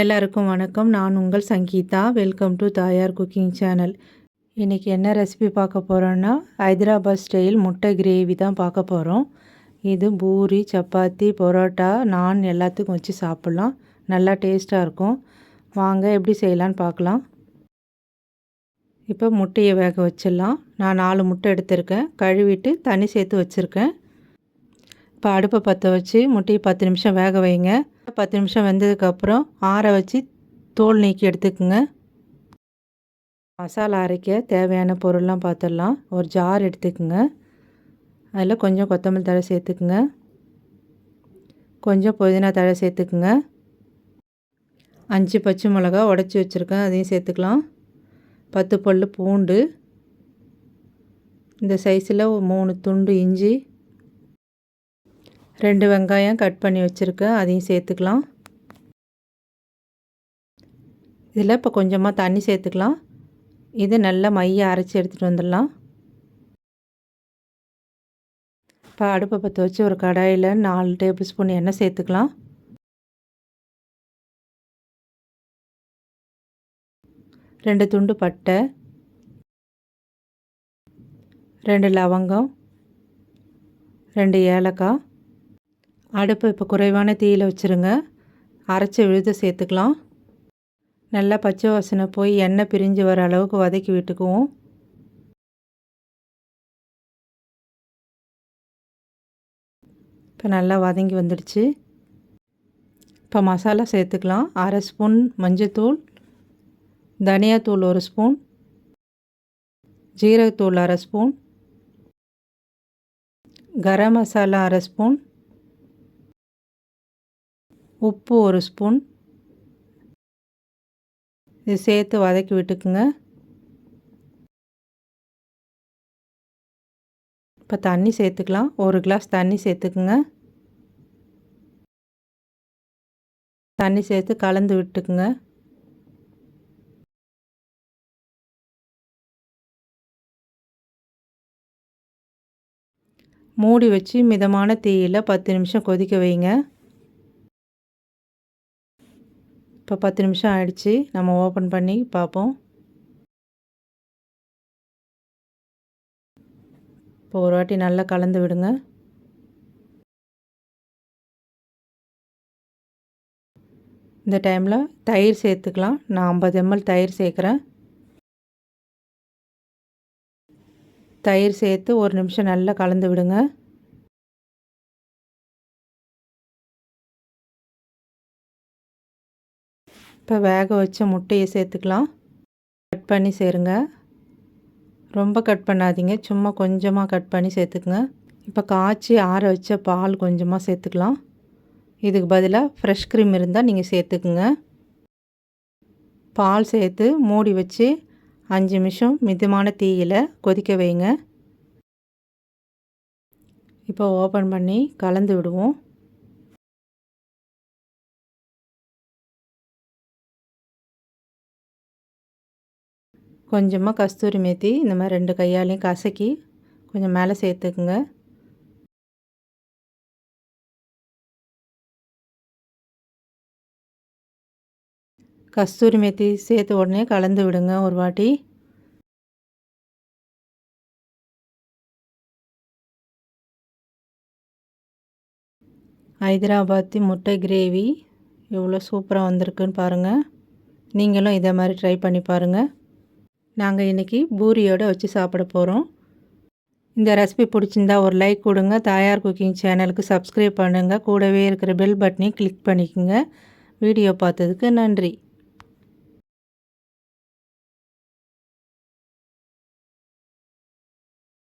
எல்லாருக்கும் வணக்கம். நான் உங்கள் Sangeetha. Welcome to Thayar cooking channel. இன்றைக்கி என்ன ரெசிபி பார்க்க போகிறோன்னா ஹைதராபாத் ஸ்டைல் முட்டை கிரேவி தான் பார்க்க போகிறோம் இது பூரி சப்பாத்தி பரோட்டா நான் எல்லாத்துக்கும் வச்சு சாப்பிட்லாம். நல்லா டேஸ்ட்டாக இருக்கும். வாங்க எப்படி செய்யலான்னு பார்க்கலாம். இப்போ முட்டையை வேக வச்சிடலாம். நான் நாலு முட்டை எடுத்திருக்கேன். கழுவிட்டு தண்ணி சேர்த்து வச்சுருக்கேன். இப்போ அடுப்பை பற்ற வச்சு முட்டையை பத்து நிமிஷம் வேக வைங்க. பத்து நிமிஷம் வெந்ததுக்கப்புறம் ஆற வச்சு தோல் நீக்கி எடுத்துக்கோங்க. மசாலா அரைக்க தேவையான பொருள்லாம் பார்த்துடலாம் ஒரு ஜார் எடுத்துக்கோங்க. அதில் கொஞ்சம் கொத்தமல்லி தழை சேர்த்துக்குங்க. கொஞ்சம் புதினா தழை சேர்த்துக்குங்க. அஞ்சு பச்சை மிளகா உடச்சி வச்சுருக்கேன். அதையும் சேர்த்துக்கலாம். பத்து பல் பூண்டு. இந்த சைஸில் மூணு துண்டு இஞ்சி ரெண்டு வெங்காயம் கட் பண்ணி வச்சுருக்கேன் அதையும் சேர்த்துக்கலாம். இதில் இப்போ கொஞ்சமாக தண்ணி சேர்த்துக்கலாம். இது நல்லா மைய அரைச்சி எடுத்துகிட்டு வந்துடலாம். இப்போ அடுப்பை பற்ற வச்சு ஒரு கடாயில் நாலு டேபிள் ஸ்பூன் எண்ணெய் சேர்த்துக்கலாம். ரெண்டு துண்டு பட்டை. ரெண்டு லவங்கம். ரெண்டு ஏலக்காய். அடுப்பு இப்போ குறைவான தீயில் வச்சுருங்க. அரைச்ச விழுத சேர்த்துக்கலாம். நல்லா பச்சை வாசனை போய் எண்ணெய் பிரிஞ்சு வர அளவுக்கு வதக்கி விட்டுக்குவோம். இப்போ நல்லா வதங்கி வந்துடுச்சு. இப்போ மசாலா சேர்த்துக்கலாம். அரை ஸ்பூன் மஞ்சத்தூள் தனியாத்தூள் ஒரு ஸ்பூன் ஜீரகத்தூள் அரை ஸ்பூன் கரம் மசாலா அரை ஸ்பூன் உப்பு ஒரு ஸ்பூன். இது சேர்த்து வதக்கி விட்டுக்குங்க. இப்போ தண்ணி சேர்த்துக்கலாம். ஒரு கிளாஸ் தண்ணி சேர்த்துக்குங்க. தண்ணி சேர்த்து கலந்து விட்டுக்குங்க. மூடி வச்சு மிதமான தீயில் பத்து நிமிஷம் கொதிக்க வைங்க. இப்போ பத்து நிமிஷம் ஆயிடுச்சு. நம்ம ஓப்பன் பண்ணி பார்ப்போம். இப்போ ஒரு வாட்டி நல்லா கலந்து விடுங்க. இந்த டைமில் தயிர் சேர்த்துக்கலாம். நான் ஐம்பது எம்எல் தயிர் சேர்க்குறேன். தயிர் சேர்த்து ஒரு நிமிஷம் நல்லா கலந்து விடுங்க. இப்போ வேக வச்ச முட்டையை சேர்த்துக்கலாம். கட் பண்ணி சேருங்க. ரொம்ப கட் பண்ணாதீங்க. சும்மா கொஞ்சமாக கட் பண்ணி சேர்த்துக்குங்க. இப்போ காய்ச்சி ஆற வச்ச பால் கொஞ்சமாக சேர்த்துக்கலாம். இதுக்கு பதிலாக ஃப்ரெஷ் க்ரீம் இருந்தால் நீங்கள் சேர்த்துக்குங்க. பால் சேர்த்து மூடி வச்சு அஞ்சு நிமிஷம் மிதமான தீயில் கொதிக்க வைங்க. இப்போ ஓப்பன் பண்ணி கலந்து விடுவோம். கொஞ்சமாக கஸ்தூரி மேத்தி இந்த மாதிரி ரெண்டு கையாலையும் கசக்கி கொஞ்சம் மேலே சேர்த்துக்குங்க. கஸ்தூரி மேத்தி சேர்த்து உடனே கலந்து விடுங்க ஒரு வாட்டி. ஹைதராபாத்தி முட்டை கிரேவி எவ்வளோ சூப்பராக வந்திருக்குன்னு பாருங்கள் நீங்களும் இதே மாதிரி ட்ரை பண்ணி பாருங்கள் நாங்கள் இன்றைக்கி பூரியோடு வச்சு சாப்பிட போகிறோம். இந்த ரெசிபி பிடிச்சிருந்தா ஒரு லைக் கொடுங்க தாயார் குக்கிங் சேனலுக்கு சப்ஸ்கிரைப் பண்ணுங்கள் கூடவே இருக்கிற பெல் பட்டனையும் கிளிக் பண்ணிக்கோங்க. வீடியோ பார்த்ததுக்கு நன்றி.